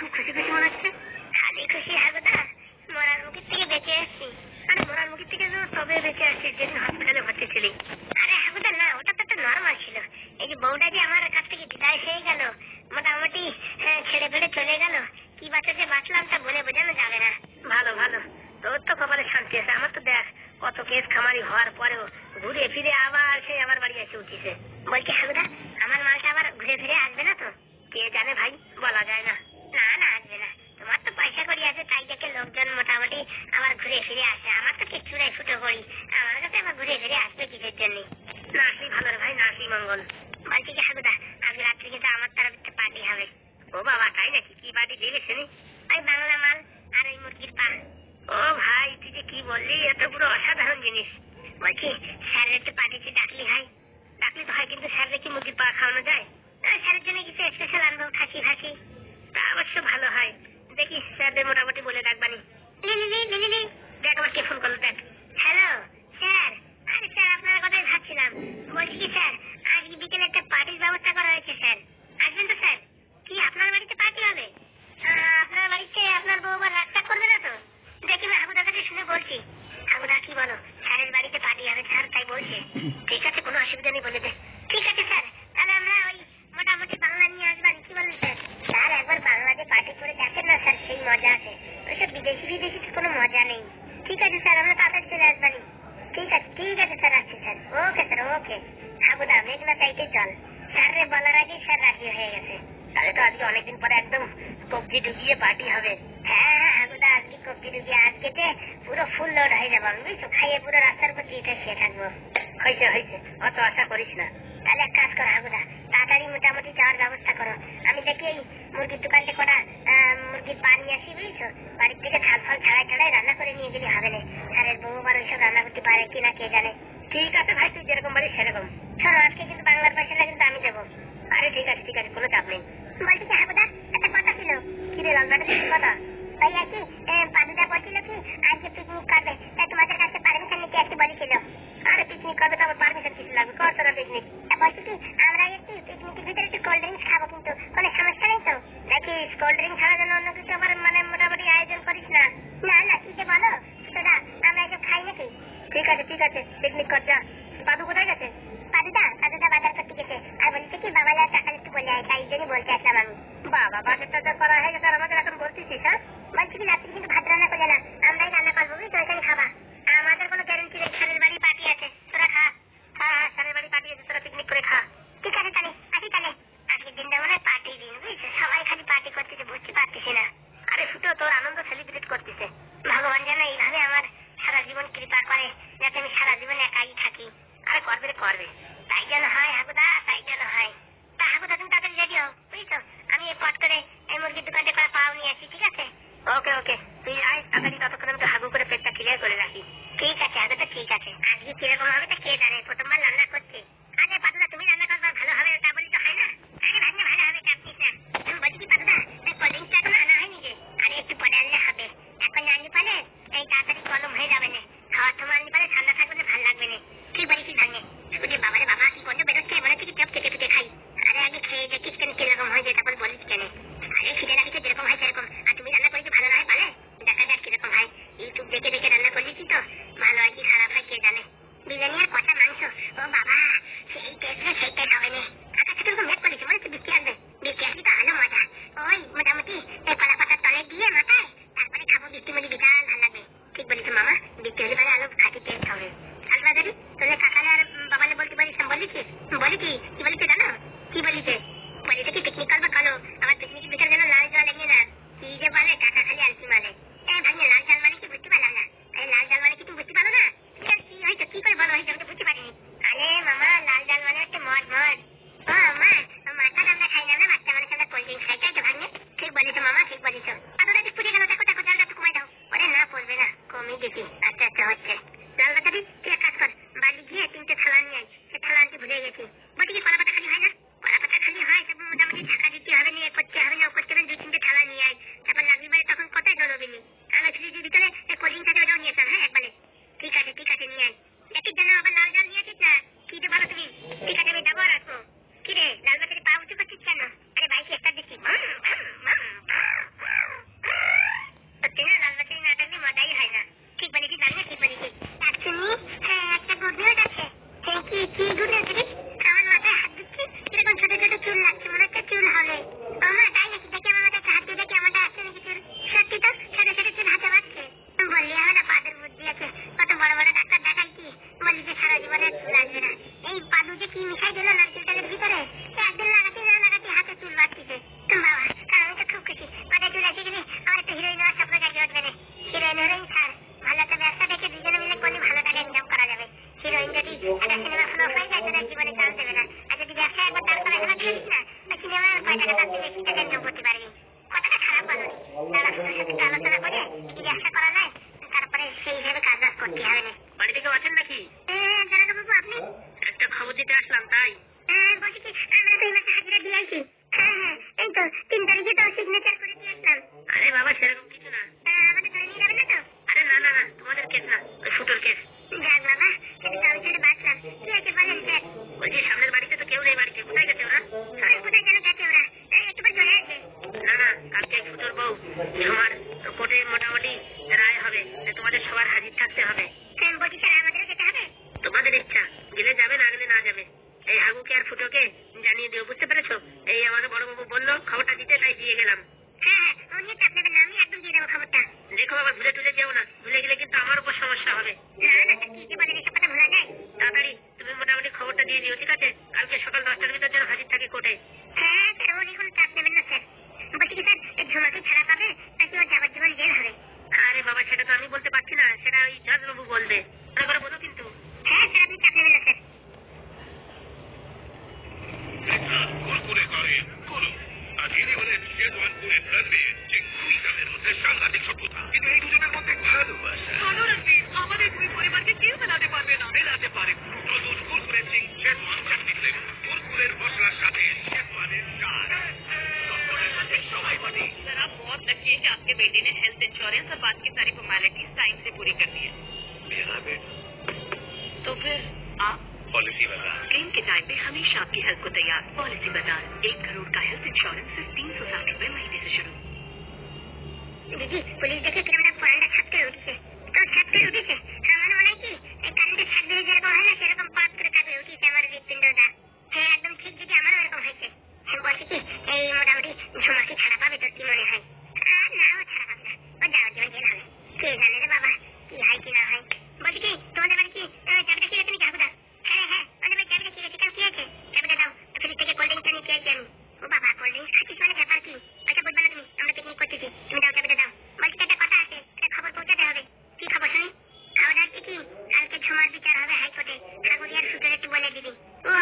খুশি খুশি মনে হচ্ছে। খালি খুশি হাগুদা মরার মুখের থেকে বেঁচে এসছি আরে, মরার মুখের থেকে তবে বেঁচে আসছি, যেদিন হসপিটালে ভর্তি ছিলি। আরে হাগুদা না, ওটা তো একটা নর্মাল ছিল। এই যে বউটা যে আমার কাছ থেকে বিদায় হয়ে গেল, মোটামুটি ছেড়ে ফেড়ে চলে গেল, কি বাঁচা যে বাঁচলাম তা বলে বোঝানো যাবে না। ভালো ভালো, তোর তো কপালে শান্তি আছে। আমার তো দেখ, কত কেস খামারি হওয়ার পরেও ঘুরে ফিরে আবার সেই আমার বাড়ি এসে উঠিছে। বলছি হাগুদা আমার মালটা আবার ঘুরে ফিরে আসবে না তো? কে জানে ভাই, বলা যায় না। না না আসবে না। তোমার তো পয়সা করি আছে তাই দেখে লোকজন মোটামুটি আবার ঘুরে ফিরে আসে। আমার তো কিচ্ছু নাই ফুটো করি। আমার কাছে আবার ঘুরে ফিরে আসবে কিসের জন্য? না আসলি ভালো রে ভাই না আসলি মঙ্গল। বলছি কি হাগুদা আজকে রাত্রে কিন্তু আমার তরফ থেকে পার্টি হবে। ও বাবা তাই নাকি? কি পার্টি দিয়ে শুনি ওই বাংলা মাল আর ওই মুরগির পা ও ভাই তুই যে কি বললি এত পুরো অসাধারণ জিনিস। বলছি স্যারের একটু পার্টিতে ডাকলি হয়? ডাকলি তো হয় কিন্তু স্যাররে কি মুরগির পা খাওয়ানো যায়। স্যারের জন্য কিছু স্পেশাল আনব খাসি ফাসি। তা অবশ্য ভালো হয়। দেখি স্যারদের মোটামুটি বলে দেখ কে ফোন করল, দেখ। Hello sir. আরে স্যার, আপনার কথাই ভাবছিলাম বলছি কি, স্যার বিকেলে একটা পার্টির ব্যবস্থা করা হয়েছে, স্যার। আসবেন তো, স্যার? কি, আপনার বাড়িতে পার্টি হবে? আপনার বাড়িতে আপনার বউ আবার রাস্তা করবে না তো? দেখি আমি কাছে শুনে বলছি। হাগুদা কি বলো? স্যারের বাড়িতে পার্টি হবে, স্যার, তাই বলছে। ঠিক আছে, কোনো অসুবিধা নেই, বলে দে ঠিক আছে স্যার তাহলে আমরা ওই মোটামুটি বাংলা নিয়ে আসবেন কি বলেন স্যার স্যার একবার বাংলাতে পার্টি করে দেখেন না স্যার সেই মজা আছে ওইসব বিদেশি বিদেশি তো কোনো মজা নেই ঠিক আছে স্যার আমরা তাড়াতাড়ি চলে আসবানি ঠিক আছে ঠিক আছে স্যার আসছি স্যার ওকে স্যার ওকে হাবুদা মেঘনা চাইতে চল স্যারের বলার আগে স্যার রাজি হয়ে গেছে তাহলে তো আজকে অনেকদিন পরে একদম কবজি ঢুকিয়ে পার্টি হবে হ্যাঁ হ্যাঁ হাবুদা আজকে কপি ডুবি আজকেতে পুরো ফুল লোড হয়ে যাব আমি বুঝছ খাইয়ে পুরো রাস্তার উপর চিটে শুয়ে থাকব হয়েছে হয়েছে অত আশা করিস না তাহলে এক কাজ করো হাবুদা তাড়াতাড়ি মোটামুটি যাওয়ার ব্যবস্থা করো আমি দেখি এই মুরগির দোকানটা কটা আহ, মুরগির পা নিয়ে আসি বুঝছ বাড়ির থেকে ঝাল ফল ছাড়াই ছাড়াই রান্না করে নিয়ে গেলে, হবে না। স্যারের বউ আবার ওইসব রান্না করতে পারে কিনা কে জানে। ঠিক আছে ভাই, তুই যেরকম বলিস সেরকম। শোনো, আজকে কিন্তু বাংলার পয়সাটা কিন্তু আমি দেবো। আরে ঠিক আছে ঠিক আছে, কোনো চাপ নেই। বলছি হাবুদা একটা কথা ছিল। কি রে কথা? আর কি পাদুদা বলছিল কি, আজকে পিকনিক করবে। তাই তোমাদের কাছে পারমিশন নিতে আসতে বলেছিল আরে পিকনিক করবে তো আমার পারমিশন কিছু লাগবে, কর তোরা পিকনিক বলছি কি, আমরা একটু পিকনিকের ভিতরে একটু কোল্ড ড্রিঙ্কস খাব কিন্তু, কোনো সমস্যা নেই তো? দেখিস কোল্ড ড্রিঙ্ক ছাড়া যেন অন্য কিছু আবার মানে মোটামুটি আয়োজন করিস না? না না, কি যে বলো? দাদা আমরা এসব খাই নাকি? ঠিক আছে ঠিক আছে পিকনিক কর, যা। পাদু কোথায় গেছে? পাদুদা পাদুদা বাজার করতে গেছে। আর বলছে কি, বাবা যা টাকা একটু বলে আয়, তাই জন্য বলতে আসলাম আমি। বাবা বাজেট টাজেট করা হয়ে গেছে আর আমাদের এখন বলতেছিস হ্যাঁ বলছি কি রাত্রি কিন্তু ভাত রান্না করে না। আমরাই রান্না করব, বুঝলি? তো খাবা। আমাদের কোনো কোথায় ধরবি নি আমার ভিতরে নিয়ে হ্যাঁ ঠিক আছে ঠিক আছে, নিয়ে আয়। দেখিস যেন আবার লাল জল নিয়ে আসিস না। কি যে বলো তুমি? সেটা ওই জজবাবু करोड़ का हेल्थ इंश्योरेंस सिर्फ तीन सौ साठ रूपए महीने से शुरू দিদি পুলিশ দেখে কিরম একটা পরানটা ছাপ করে উঠেছে তো ছাপ করে উঠেছে আমার মনে হয় কি এই কারেন্টের ছাপ দিয়ে যেরকম হয় না সেরকম পাত করে কাঁপে উঠেছে আমার হৃৎপিণ্ডটা হ্যাঁ একদম ঠিক দিদি আমারও এরকম হয়েছে হ্যাঁ বলছি কি এই মোটামুটি ঝুমাকে ছাড়া পাবে তোর কি মনে হয় আর না ও ছাড়া পাবে না ও যাওয়ার জীবন জেল হবে কে জানে রে বাবা কি হয় কি না হয় বলছি কি তোমাদের বাড়ি কি আহ, চাবিটা কি রেখে নাকি হাবুদা হ্যাঁ হ্যাঁ আমাদের বাড়ি চাবিটা কি রেখে কেন কি হয়েছে চাবিটা দাও ফ্রিজ থেকে কোল্ড ড্রিঙ্কস নিয়ে আমি ও বাবা কোল্ড ড্রিঙ্কস খাচ্ছিস মানে ব্যাপার কি? আচ্ছা বুঝবে না তুমি, আমরা পিকনিক করতেছি। তুমি দাও চাবিটা দাও। বলছি একটা কথা আছে, একটা খবর পৌঁছাতে হবে। কি খবর শুনি? খাওয়া দাওয়া কি কালকে ঝুমার বিচার হবে হাইকোর্টে। ঠাকুরিয়ার সুতোর একটু বলে দিবি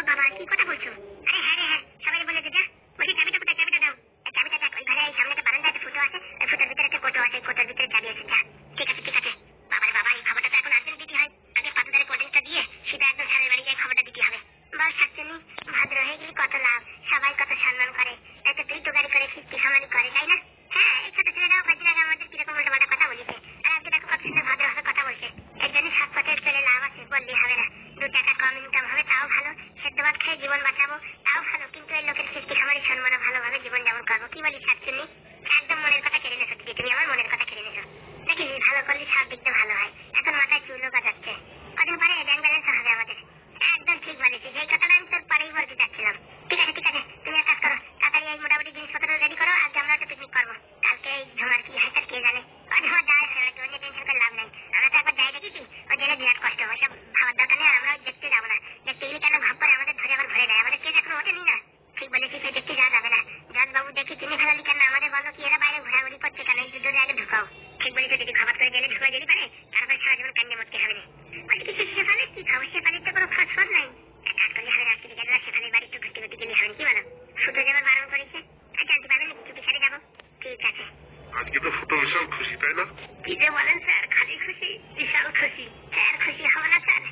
বাবা কি কথা বলছো আরে হ্যাঁ রে হ্যাঁ সবাই বলে দে যা বলছি চাবিটা কোথায় চাবিটা দাও এই চাবিটা দেখ ওই ঘরে এই সামনে একটা বারান্দা একটা ফুটো আছে ওই ফুটোর ভিতরে একটা কোটো আছে ওই কোটোর ভিতরে চাবি আছে যা ঠিক আছে ঠিক আছে বাবারে বাবা এই খবরটা তো এখন আর্জেন্ট দিতে হয় আগে পাতুদারে কোডিংটা দিয়ে সেটা একদম স্যারের বাড়ি গিয়ে খবরটা দিতে হবে বল শাকচুনি ভাদ্র হয়ে গেলে কত লাভ সবাই কত সম্মান করে একটা তুই তো গাড়ি করে ফিরতি খামারি করে তাই না হ্যাঁ এই ছোট ছেলেরাও কয়েকদিন আগে আমাদের কীরকম উল্টোপাল্টা কথা বলেছে আর আজকে দেখো কত সুন্দর ভদ্র ভাবে কথা বলছে এর জন্য সাত পথে চলে লাভ আছে বললে হবে না দু টাকা কম ইনকাম হবে তাও ভালো সেদ্ধ ভাত খেয়ে জীবন বাঁচাবো তাও ভালো কিন্তু এই লোকের ফিরতি খামারি সম্মান ভালোভাবে জীবন যাপন করব কি বলি শাকচুনি একদম মনের কথা কেড়ে নেছো দিদি তুমি আমার মনের কথা কেড়ে নেছো নাকি সব ভালো হয়। এখন মাথায় চুলও কাটাচ্ছে কদিন পরে ব্যাংক ব্যালেন্স হবে আমাদের। একদম ঠিক বলেছিস। এই কথাটা আমি তোর পরেই বলতে চাচ্ছিলাম ঠিক আছে ঠিক আছে তুমি এক কাজ করো তাড়াতাড়ি এই মোটামুটি জিনিসপত্র রেডি করো আজকে আমরা একটা পিকনিক করব কালকে এই ঝুমার কি হয় তার কে জানে ও ঝুমার যায় ফেলে তোর নিয়ে টেনশন করে লাভ নাই আমরা তো একবার যাই দেখেছি ওই জেলে বিরাট কষ্ট হয় সব খাওয়ার দরকার নেই আর আমরা ওই দেখতে যাব না দেখতে গেলে কেন ভাব করে আমাদের ধরে আবার ঘরে যায় আমাদের কেস এখনও ওঠেনি না ঠিক বলেছিস ওই দেখতে যাওয়া যাবে না জজ বাবু দেখি তুমি ফেলালি কেন আমাদের বলো কি এরা বাইরে ঘোরাঘুরি করছে কেন এই দুটো আগে ঢুকাও ঠিক বলেছ যদি খাবার করে গেলে ঢুকা গেলে পারে তারপরে সারা জীবন কান্নে মরতে হবে না বলছি কিছু শেফালে কি খাব শেফালির তো কোনো ফসফর নাই এক কাজ করলে হবে রাত্রি বিকেল বেলা শেফালির বাড়ি একটু ঘুরতে ঘুরতে গেলে হবে না, কি বলো শুধু যেমন বারণ করেছে আর জানতে পারবেন চুপি সারে যাব ঠিক আছে আজকে তো ফুটো বিশাল খুশি তাই না? কি যে বলেন স্যার খালি খুশি বিশাল খুশি। স্যার খুশি হব না স্যার?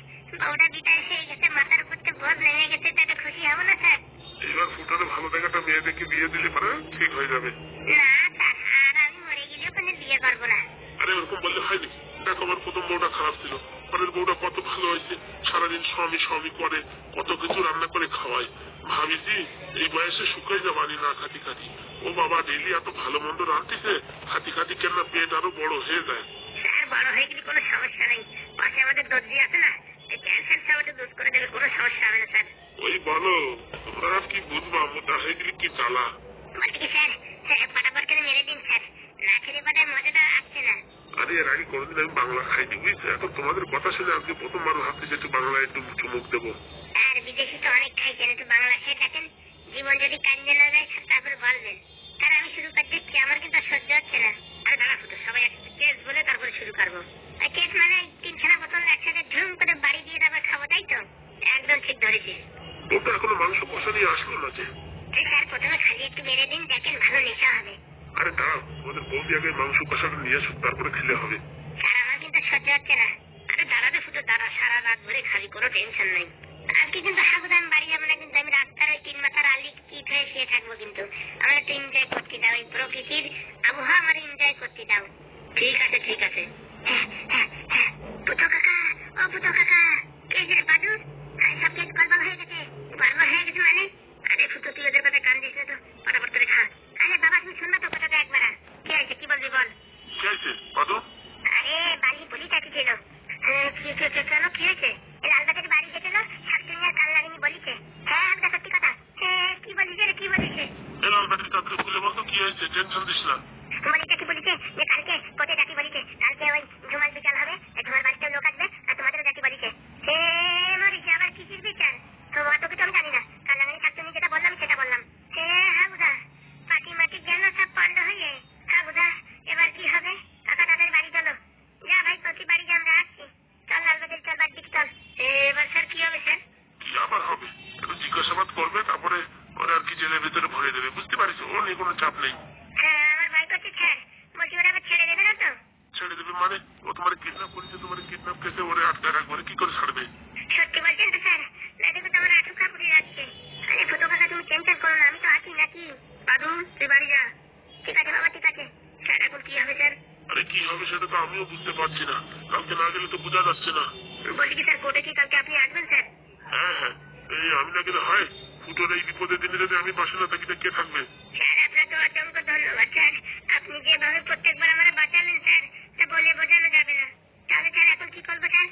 বউটা বিটা এসে গেছে মাথার থেকে বোঝ নেমে গেছে তাতে খুশি হব না স্যার? এবার ফুটোরে ভালো দেখাটা মেয়ে দেখে বিয়ে দিলে পারে ঠিক হয়ে যাবে। না স্যার আর আমি মরে গেলেও কোনো বিয়ে করব না। আরে ওরকম বললে হয় নাকি? দেখো আমার প্রথম বউটা খারাপ ছিল। পরের বউটা কত ভালো হয়েছে। সারাদিন স্বামী স্বামী করে কত কিছু রান্না করে খাওয়ায়। ভাবিছি এই বয়সে শুকাই যাবানি না খাটি খাটি ও বাবা ডেলি এত ভালো মন্দ রাঁধতেছে খাটি খাটি কেন পেট আরও বড় হয়ে যায়? স্যার বড় হয়ে গেলে কোনো সমস্যা নেই। পাশে আমাদের দর্জি আছে না এই ক্যান্সার সাহেবটা দুধ করে দেবে কোনো সমস্যা হবে না স্যার। ওই বলো তোমরা আর কি বুঝবা মোটা হয়ে গেলে কি চালা বলছি স্যার স্যার ফটাফট করে মেরে দিন স্যার। না খেলে পরে মজাটা আসছে না। আরে এর আগে কোনোদিন আমি বাংলা খাইনি বুঝছ? এখন তোমাদের কথা শুনে আজকে প্রথমবার ভাবছি যে একটু বাংলায় একটু চুমুক দেবো। আর বিদেশি তো অনেক খাইছেন একটু বাংলা খেয়ে থাকেন জীবন যদি কান্দে না যায় তারপর বলবেন। স্যার আমি শুরু করে দিচ্ছি আমার কিন্তু সহ্য হচ্ছে না। আরে দাঁড়া ফুটো সবাই একসাথে কেস বলে তারপরে শুরু করব। কেস মানে তিনখানা বোতল একসাথে ধুম করে বাড়ি দিয়ে তারপর খাব তাই তো? একদম ঠিক ধরেছিস। ওটা এখনও মাংস কষা নিয়ে আসলো না যে? স্যার প্রথমে খালি একটু মেরে দিন দেখেন ভালো নেশা হবে। আরে দাঁড়াও আমাদের বৌদি আগে মাংস কষাটা নিয়ে আসুক তারপরে খেলে হবে। স্যার আমার কিন্তু সহ্য হচ্ছে না। আরে দাঁড়াতে ফুটো দাঁড়া সারা রাত ধরে খালি কোনো টেনশন নাই। আজকে কিন্তু হাগুদাম বাড়ি যাব না কিন্তু আমি রাস্তার ওই তিন মাথার আলি কিট হয়ে শুয়ে থাকব কিন্তু? আমার একটু এনজয় করতে দাও এই প্রকৃতির আবহাওয়া আমার এনজয় করতে দাও ঠিক আছে ঠিক আছে। পুতো কাকা ও পুতো কাকা কে যে বাদু? সব কেস গড়বড় হয়ে গেছে? গড়বড় হয়ে গেছে মানে? আরে ফুটো তুই ওদের কথা কান দিস তো ফটাফট করে খা। আরে বাবা তুমি শুনবা তো কথাটা একবার। কি হয়েছে কি বলবি বল? কি আছে পাদু আরে বাড়ি বলি চাচি ছিল। হ্যাঁ, কি কি- কি- কেন কি হয়েছে এই লালবাগের বাড়ি গেছিল শাকচুনিয়ার কাল লাগিনি বলিছে হ্যাঁ একদম সত্যি কথা হ্যাঁ কি বলিছে রে কি বলিছে এই লাল ব্যাটারি তাড়াতাড়ি খুলে বলতো কি হয়েছে টেনশন দিস না বলিছে কি বলিছে যে কালকে কোটে ডাকি বলিছে কালকে ওই ঝুমার বিকাল হবে আর তোমার বাড়িতে লোক আসবে আর তোমাদেরও ডাকি বলিছে হে মরিছে আবার কিসির বিচার তো অত কিছু আমি জানি না কাল লাগানি শাকচুনি যেটা বললাম সেটা বললাম হে হাগুদা পাটি মাটি গেল সব পণ্ড হয়ে হাগুদা এবার কি হবে কাকা তাদের বাড়ি চলো যা ভাই প্রতি বাড়ি যা আমরা আসছি চল লালবাগের চল বাড়ি দিকে চল এবার স্যার কি হবে স্যার কি আবার হবে একটু জিজ্ঞাসাবাদ করবে তারপরে ওরা আর কি জেলের ভিতরে ভরে দেবে বুঝতে পারিস ওর নিয়ে কোনো চাপ নেই হ্যাঁ আমার ভাই করছে স্যার বলছি ওরা আবার ছেড়ে দেবে না তো ছেড়ে দেবে মানে ও তোমার কিডন্যাপ করেছে তোমার কিডন্যাপ কেসে ওরে আটকে রাখবে কি করে ছাড়বে সত্যি বলছেন তো স্যার না দেখো তো আমার আঠু কাপড়ে যাচ্ছে আরে ফুটো কাকা তুমি টেনশন করো না আমি তো আছি নাকি বাদু তুই বাড়ি যা ঠিক আছে। বাবা ঠিক স্যার এখন কি হবে স্যার? আরে কি হবে সেটা তো আমিও বুঝতে পারছি না। কালকে না গেলে তো বোঝা যাচ্ছে না। বলছি কি স্যার কোর্টে কি কালকে আপনি আসবেন স্যার? হ্যাঁ হ্যাঁ। এই আমি না গেলে হয় ফুটোর এই বিপদের দিনে যদি আমি পাশে না থাকি তো কে থাকবে? স্যার আপনাকে অসংখ্য ধন্যবাদ স্যার। আপনি যেভাবে প্রত্যেকবার আমার বাঁচালেন স্যার তা বলে বোঝানো যাবে না। তাহলে স্যার এখন কি করব স্যার?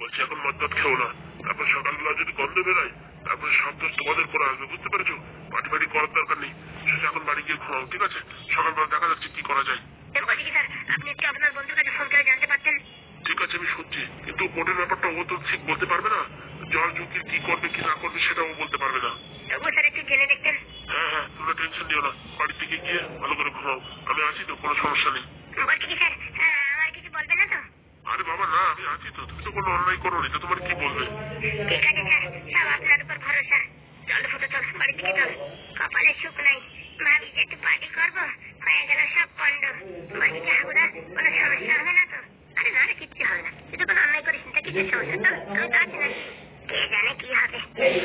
বলছি এখন মদ্যপ খেও না। তারপর সকালবেলা যদি গন্ধ বেরোয় তারপরে সব দোষ তোমাদের করে আসবে বুঝতে পেরেছ? পাটি বাড়ি করার দরকার নেই। সেটা এখন বাড়ি গিয়ে ঘুমাও ঠিক আছে? সকালবেলা দেখা যাচ্ছে কি করা যায়। স্যার, বলছি কি স্যার? আপনি একটু আপনার বন্ধুর কাছে ফোন করে জানতে পারতেন? ঠিক আছে আমি শুনছি। কিন্তু কোর্টের ব্যাপারটা ও তো ঠিক বলতে পারবে না। জল ঝুঁকি কি করবে কি না করবে সেটাও বলতে পারবে না। তবুও স্যার একটু জেনে দেখতেন। হ্যাঁ হ্যাঁ তোমরা টেনশন নিও না। বাড়ির থেকে গিয়ে ভালো করে ঘুমাও। আমি আছি তো কোনো সমস্যা নেই। বলছি কি স্যার? আমার কিছু বলবে না তো? আরে বাবা না আমি আছি তো। তুমি তো কোনো অন্যায় করো নি তো তোমার কি বলবে? ঠিক আছে স্যার। সব আপনার উপর ভরসা। চল ফুটো চল বাড়ির দিকে চল। কপালে সুখ নাই। ভাবি যে একটু পার্টি করব হয়ে গেল সব পণ্ড। বলছি কি কোনো সমস্যা হবে না তো? আরে না কিচ্ছু হবে না। তুই তো কোনো অন্যায় করিস না তা সমস্যা? চল আমি তো আছি নাকি কে জানে কি হবে?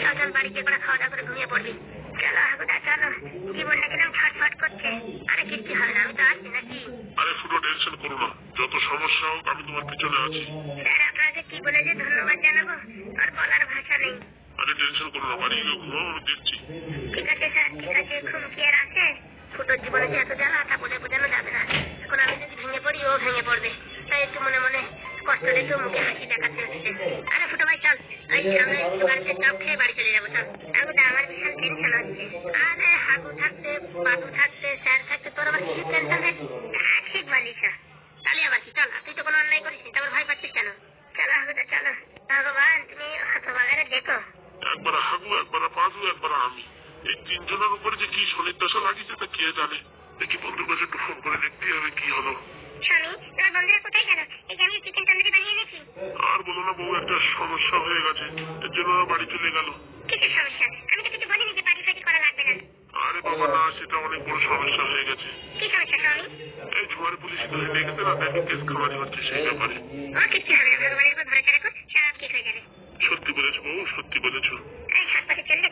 চল চল করে খাওয়া দাওয়া করে ঘুমিয়ে পড়বি। চলো হাগুদা চলো। জীবনটা কিরম ছটফট করছে। আরে কিচ্ছু হবে না আমি তো আছি নাকি? আরে ফুটো টেনশন করো না। যত সমস্যা হোক আমি তোমার পিছনে আছি। স্যার আপনাকে কি বলে যে ধন্যবাদ জানাব আর বলার ভাষা নেই। আরে টেনশন করো না বাড়ি গিয়ে ঘুমাও আমি দেখছি। ঠিক আছে স্যার ঠিক আছে কি ফুটোর জীবনে যে এত জ্বালা, তা বলে বোঝানো যাবে না। এখন আমি যদি ভেঙে পড়ি, ও ভেঙে পড়বে। তাই একটু মনে মনে কষ্ট দেখে মুখে হাসি দেখাতে হচ্ছে। আরে ফুটো ভাই, চল। এই সামনে একটু বাড়িতে চপ খেয়ে বাড়ি চলে যাব, চল। হাগুদা আমার বিশাল টেনশন হচ্ছে। আরে হাগু থাকতে, বাদু থাকতে, স্যার থাকতে, তোর আবার কিছু টেনশন ঠিক বলিস তাহলে আবার কি? চল তুই তো কোনো অন্যায় করিস তারপর ভয় পাচ্ছিস কেন? চলো হাগুদা, চলো। ভগবান, তুমি হতভাগারে দেখো। একবার হাগু, একবার পাজু একবার আমি। এই তিনজনের উপরে যে কি শনির দশা লাগিয়েছে তা কে জানে? দেখি বন্ধুর কাছে একটু ফোন করে দেখতে হবে কি হলো। আর বলো না বউ একটা সমস্যা হয়ে গেছে। এর জন্য বাড়ি চলে গেল। আরে বাবা না সেটা অনেক বড় সমস্যা হয়ে গেছে। এই পুলিশ ধরে নিয়ে গেছে কেস খামারি হচ্ছে সেই ব্যাপারে। সত্যি বলেছ বউ সত্যি বলেছ।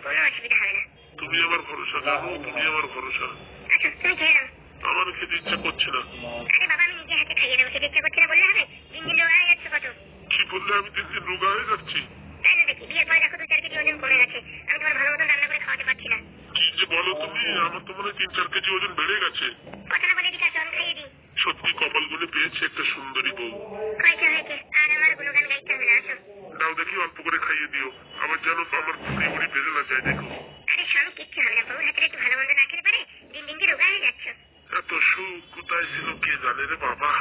কোনো অসুবিধা হবে না। তুমি আমার ভরসা জানো তুমি আমার ভরসা। আচ্ছা আমার খেতে ইচ্ছা করছে না। আরে বাবা আমি নিজে হাতে খাইয়ে দেবো খেতে ইচ্ছা করছে না কি বললে আমি দিন দিন রোগা হয়ে যাচ্ছি। ওজন কি যে বলো তুমি আমার তো মনে তিন চার কেজি বেড়ে গেছে। সত্যি কপাল গুনে পেয়েছি একটা সুন্দরী বউ। দাও দেখি অল্প করে খাইয়ে দিও। আবার যেন তো আমার বেড়ে না যায় দেখো। বউ হাতের একটু ভালো মন্দ না খেতে পারে দিন দিন কি রোগা হয়ে যাচ্ছ এত সুখ কোথায় ছিল কে জানে রে বাবা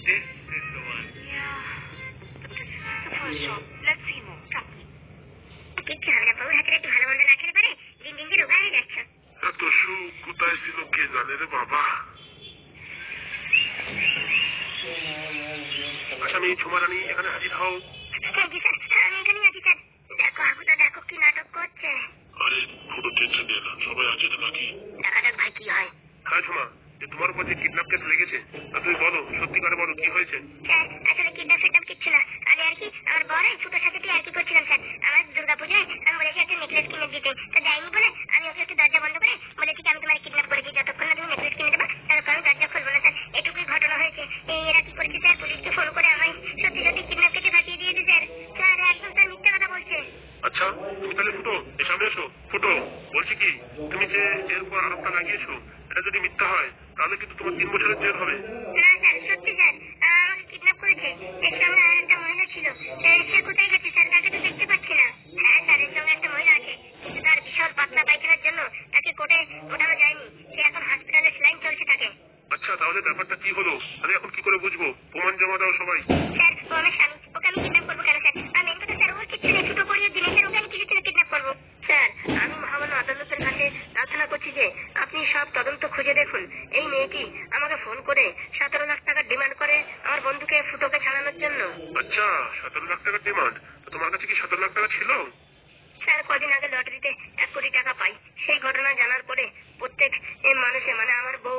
This is the one. Yeah. This is the first one. সুখ কোথায় ছিল কে জানে রে বাবা আসামি ঝুমারানি এখানে হাজির হও তোমার উপর যে কিডন্যাপ কেস লেগেছে তুমি বলো সত্যি করে বলো কি হয়েছে আসলে কিডন্যাপ কিচ্ছু না। আমি আর কি আমার বড় ছোট সাথে আর কি করছিলাম, স্যার? আমার দুর্গা পুজোয় আমি বলেছি একটা নেকলেস কিনে দিতে। তো দেয়নি বলে আমি ওকে একটু দরজা বন্ধ করে বলেছি আমি তোমার কিডন্যাপ করেছি, যতক্ষণ না তুমি নেকলেস কিনে দেবো ততক্ষণ আমি দরজা খুলবো না স্যার এটুকুই ঘটনা হয়েছে এই এরা কি করেছে স্যার পুলিশকে ফোন করে আমায় সত্যি সত্যি কিডন্যাপ কেটে ফাঁসিয়ে দিয়েছে স্যার স্যার একদম স্যার মিথ্যা কথা বলছে আচ্ছা তুমি তাহলে ফুটো এ সামনে এসো ফুটো বলছি কি তুমি যে এর উপর আরোপটা লাগিয়েছো এটা যদি মিথ্যা হয় তাহলে কিন্তু তোমার তিন বছরের জেল হবে না স্যার সত্যি স্যার আমাকে কিডন্যাপ করেছে এর সঙ্গে আর একটা মহিলা ছিল এ, সে কোথায় গেছে স্যার তাকে তো দেখতে পাচ্ছি না হ্যাঁ স্যার এর সঙ্গে একটা মহিলা আছে কিন্তু তার বিশাল পাতলা পায়খানার জন্য তাকে কোর্টে ওঠানো যায়নি সে এখন হসপিটালে স্লাইন চলছে থাকে আচ্ছা তাহলে ব্যাপারটা কি হলো আমি এখন কি করে বুঝব প্রমাণ জমা দাও সবাই স্যার ও আমার স্বামী ওকে আমি কিডন্যাপ করব কেন স্যার আর মেন কথা স্যার ওর কিচ্ছু নেই ছোটো পড়িয়ে দিনে স্যার ওকে আমি কিছু থেকে কিডন্যাপ করব স্যার আমি মহামান্য আদালতের কাছে প্রার্থনা করছি যে আপনি সব তদন্ত খুঁজে দেখুন। এই মেয়েটি আমাকে ফোন করে সতেরো লাখ টাকা ডিমান্ড করে আমার বন্ধুকে ফুটোকে ছাড়ানোর জন্য। আচ্ছা সতেরো লাখ টাকার ডিমান্ড? তো তোমার কাছে কি সতেরো লাখ টাকা ছিল? স্যার কদিন আগে লটারিতে এক কোটি টাকা পাই। সেই ঘটনা জানার পরে প্রত্যেক মানুষে মানে আমার বউ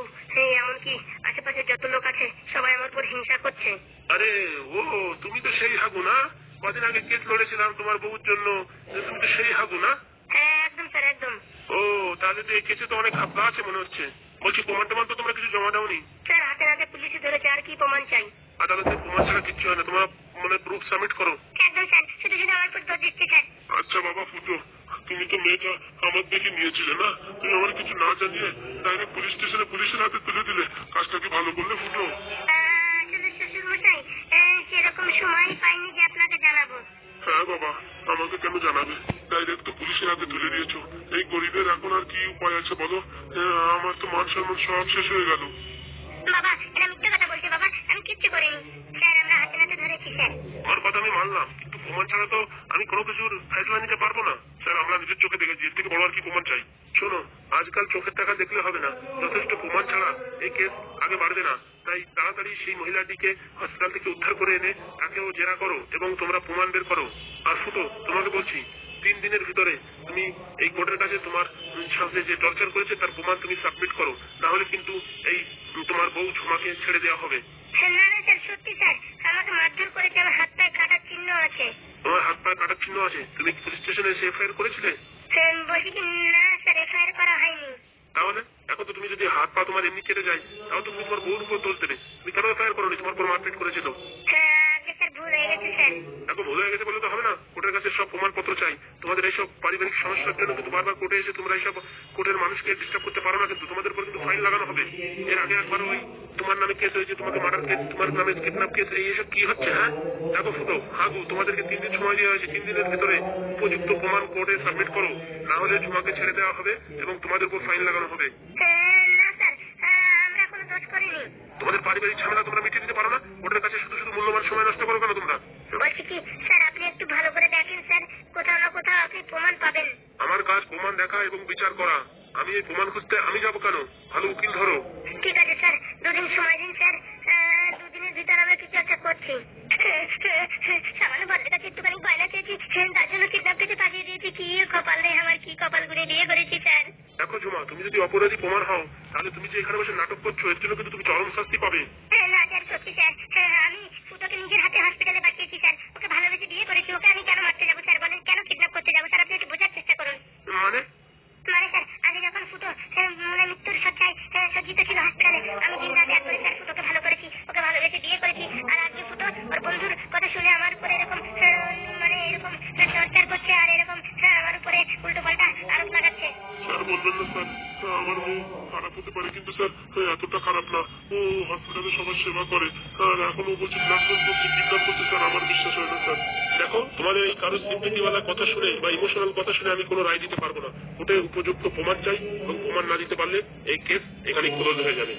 এমনকি আশেপাশে যত লোক আছে সবাই আমার উপর হিংসা করছে। আরে ও তুমি তো সেই হাগু না কদিন আগে কেস লড়েছিলাম তোমার বউর জন্য। তুমি তো সেই হাগু না হ্যাঁ একদম স্যার একদম। ও তাহলে তো এই কেসে তো অনেক হাবলা আছে মনে হচ্ছে। বলছি প্রমাণ টমান তো তোমরা কিছু জমা দাওনি? স্যার হাতে হাতে পুলিশে ধরেছে আর কি প্রমাণ চাই? আদালতে প্রমাণ ছাড়া কিচ্ছু হয় না তোমরা মানে প্রুফ সাবমিট করো। একদম স্যার শুধু শুধু আমার উপর দোষ দিচ্ছে স্যার। আচ্ছা বাবা ফুটো তুমি তো মেয়েটা আমার দেখে নিয়েছিলে না? তুমি আমার কিছু না জানিয়ে ডাইরেক্ট পুলিশ স্টেশনে পুলিশের হাতে তুলে দিলে কাজটা কি ভালো করলে ফুটো? সেরকম সময় পাইনি যে আপনাকে জানাব। হ্যাঁ বাবা আমাকে কেন জানাবে? ডাইরেক্ট তো পুলিশের হাতে তুলে দিয়েছ। এই গরিবের এখন আর কি উপায় আছে বলো? আমার তো মান সম্মান সব শেষ হয়ে গেল। বাবা এটা মিথ্যে কথা বলছে বাবা। আমি কিচ্ছু করিনি। স্যার আমরা হাতে নাতে ধরেছি স্যার। আমার কথা আমি মানলাম কিন্তু প্রমাণ ছাড়া তো আমি কোনো কিছুর ফেসলা নিতে পারব না। স্যার আমরা নিজের চোখে দেখেছি এর থেকে বড় আর কি প্রমাণ চাই? শোনো আজকাল চোখের টাকা দেখলে হবে না। যথেষ্ট প্রমাণ ছাড়া এই কেস আগে বাড়বে না। তাই তাড়াতাড়ি সেই মহিলাটিকে হসপিটাল থেকে উদ্ধার করে এনে তাকেও জেরা করো এবং তোমরা প্রমাণ বের করো। আর ফুটো তোমাকে বলছি তিন দিনের ভিতরে তুমি এই কোর্টের কাছে তোমার সাথে যে টর্চার করেছে তার প্রমাণ তুমি সাবমিট করো। না হলে কিন্তু এই তোমার বউ ঝুমাকে ছেড়ে দেওয়া হবে। না না স্যার সত্যি স্যার। আমাকে মারধর করেছে আমার হাত পায়ে কাটার চিহ্ন আছে। তোমার হাত পা কাটার চিহ্ন আছে। তুমি পুলিশ স্টেশনে এফআইআর করেছিলে? বলছি না স্যার এফআইআর করা হয়নি। তাহলে এখন তো তুমি যদি হাত পা তোমার এমনি কেটে যায় তুমি তোমার বউর উপর দোষ দেবে। তুমি কেন এফআইআর করো তোমার উপর মারপিট করেছিল। হ্যাঁ স্যার ভুল হয়ে গেছে স্যার। এখন ভুল হয়ে গেছে বলে তো হবে না। কোর্টের কাছে সব প্রমাণপত্র চাই। তোমাদের এইসব পারিবারিক সমস্যার জন্য কিন্তু বারবার কোর্টে এসে তোমরা এইসব কোর্টের মানুষকে ডিস্টার্ব করতে পারো না কিন্তু তোমাদের উপর কিন্তু ফাইন লাগানো হবে। এর আগে একবার ওই তোমার নামে কেস হয়েছে তোমাকে মার্ডার কেস তোমার নামে কিডন্যাপ কেস এইসব কি হচ্ছে হ্যাঁ? দেখো ফুটো হাগু তোমাদেরকে তিন দিন সময় দেওয়া হয়েছে। তিন দিনের ভিতরে উপযুক্ত প্রমাণ কোর্টে সাবমিট করো। না হলে তোমাকে ছেড়ে দেওয়া হবে এবং তোমাদের উপর ফাইন লাগানো হবে। না স্যার। আমরা কোনো দোষ করিনি। তোমাদের পারিবারিক ঝামেলা তোমরা মিটিয়ে দিতে পারো না। কোর্টের কাছে শুধু শুধু মূল্যবান সময় নষ্ট করো কেন তোমরা? বলছি কি স্যার আপনি একটু ভালো করে দেখেন স্যার কোথাও না কোথাও আপনি প্রমাণ পাবেন। আমার কাজ প্রমাণ দেখা এবং বিচার করা। আমি এই প্রমাণ খুঁজতে আমি যাব কেন? ভালো উকিল ধরো। ঠিক আছে স্যার দুদিন সময় দিন স্যার দুদিনের ভিতর আমরা কিছু একটা করছি। সামান্য কাছে একটুখানি গয়না চেয়েছি তার জন্য কিডন্যাপ কেটে পাঠিয়ে দিয়েছি কি কপাল রে আমার কি কপাল গুনে বিয়ে করেছি স্যার দেখো ঝুমা তুমি যদি অপরাধী প্রমাণ হও তাহলে তুমি যে এখানে বসে নাটক করছ এর জন্য কিন্তু তুমি চরম শাস্তি পাবে। হ্যাঁ, স্যার সত্যি স্যার আমি নিজের হাতে হসপিটালে পাঠিয়েছি স্যার ওকে ভালোবেসে বিয়ে করেছি ওকে আমি কেন মারতে যাব স্যার বলেন কেন কিডন্যাপ করতে যাব স্যার আপনি একটু বোঝার চেষ্টা করুন মানে মানে স্যার আগে যখন ফুটো হ্যাঁ, মানে মৃত্যুর সজ্জায় হ্যাঁ, সজ্জিত ছিল হসপিটালে আমি দিন রাত এক করে স্যার ফুটোকে ভালো করেছি ওকে ভালোবেসে বিয়ে করেছি আর আজকে ফুটো ওর বন্ধুর কথা শুনে আমার উপরে এরকম হ্যাঁ, মানে এরকম টর্চার করছে আর এরকম হ্যাঁ, আমার উপরে উল্টো পাল্টা আরোপ লাগাচ্ছে স্যার বলবেন না স্যার স্যার, আমার মেয়ে খারাপ হতে পারে কিন্তু স্যার হ্যাঁ, এতটা খারাপ না ও হসপিটালে সবার সেবা করে আর এখন বলছে ব্লাডমেন্ট করছে কিডন্যাপ করছে স্যার, আমার বিশ্বাস হয় না, স্যার। দেখো, তোমাদের এই কারও সিম্পেটিওয়ালা কথা শুনে বা ইমোশনাল কথা শুনে আমি কোনো রায় দিতে পারব না। ওটাই উপযুক্ত প্রমাণ চাই এবং প্রমাণ না দিতে পারলে এই কেস এখানে ক্লোজ হয়ে যাবে।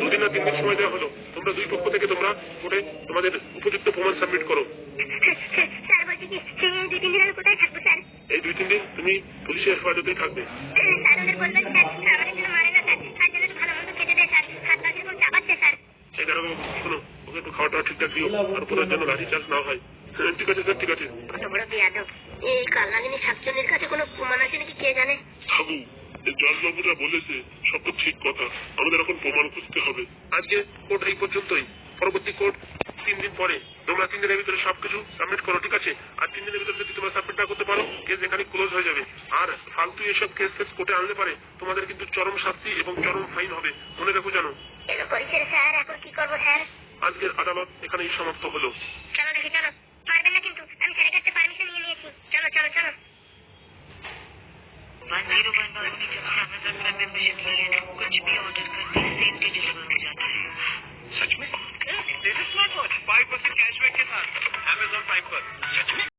দুদিন না তিন দিন সময় দেওয়া হলো। তোমরা দুই পক্ষ থেকে তোমরা কোর্টে তোমাদের উপযুক্ত প্রমাণ সাবমিট করো। এই দুই, তিন দিন তুমি পুলিশের হেফাজতেই থাকবে স্যার ওদের বলবেন স্যার আমাদের জন্য মারে না স্যার আর যেন একটু ভালো মন্দ খেতে দেয় স্যার হাত পা কীরকম চাপাচ্ছে স্যার এই দেখো শোনো ওকে একটু খাওয়া টাওয়া ঠিকঠাক দিও আর কোথাও যেন লাঠি চার্জ না হয়। ঠিক আছে স্যার ঠিক আছে। কত বড় বিয়াদব এই কালনাগিনী শাকচুনির কাছে কোনো প্রমাণ আছে নাকি কে জানে? হাবু জজবাবুরা বলেছে সব তো ঠিক কথা। আমাদের এখন প্রমাণ খুঁজতে হবে। আজকে কোর্ট এই পর্যন্তই। পরবর্তী কোর্ট তিন দিন পরে। তোমরা তিন দিনের ভিতরে সবকিছু সাবমিট করো ঠিক আছে আর তিন দিনের ভিতরে যদি তোমরা সাবমিট না করতে পারো কেস এখানে ক্লোজ হয়ে যাবে আর ফালতু এসব কেস কেস কোর্টে আনলে পারে তোমাদের কিন্তু চরম শাস্তি এবং চরম ফাইন হবে মনে রাখো জানো এলো করেছে রে স্যার এখন কি করবো স্যার আজকের আদালত এখানেই সমাপ্ত হলো চলো দেখি চলো পারবেন না কিন্তু আমি স্যারের কাছে পারমিশন নিয়ে নিয়েছি চলো চলো চলো वन जीरो वन वालों ने जब से अमेजोन प्राइम मेंबरशिप ली है ना कुछ भी ऑर्डर करते हैं सेम डे डिलीवर हो जाता है सच में latest smart watch five percent cashback के साथ अमेजोन प्राइम पर सच में